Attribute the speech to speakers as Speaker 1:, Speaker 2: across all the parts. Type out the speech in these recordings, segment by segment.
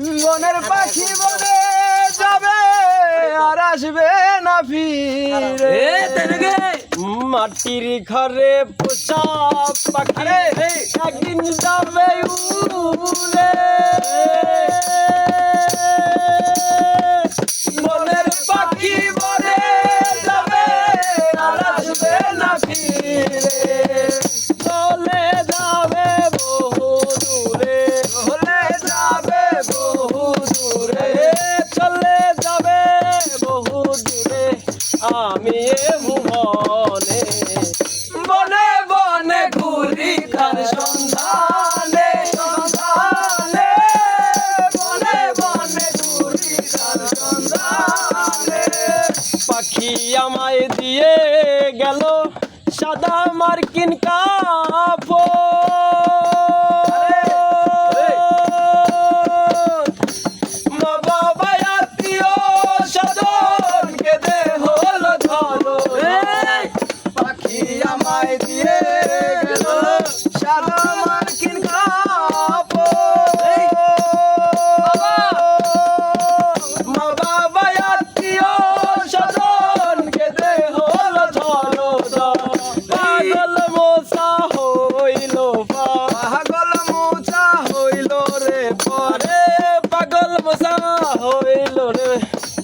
Speaker 1: বনের পাখি বনে যাবে আর আসবে না ফিরে। মাটির ঘরে পোষা পাখি। একদিন যাবে উড়ে বনের পাখি বনে যাবে আর আসবে না ফিরে। আমি এ ভুবনে বনে ঘুরি তার সন্ধানে বনে ঘুরি তার সন্ধানে। পাখি আমায় দিয়ে গেল সাদা মার্কিন কাপড়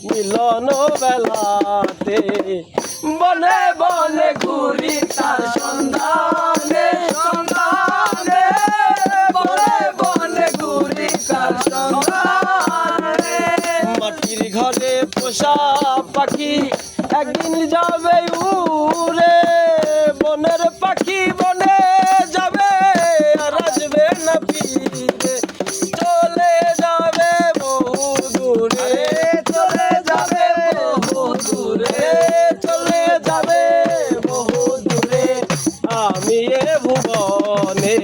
Speaker 1: মিলন বেলাতে বনে বনে ঘুরি তার সন্ধানে মাটির ঘরে পোষা পাখি একদিন যাবে উড়ে। বনের পাখি বনে যাবে আর আসবে না ফিরে। চলে যাবে বহু দূরে চলে যাবে বহু দূরে চলে যাবে বহু দূরে আমি এ ভুবনে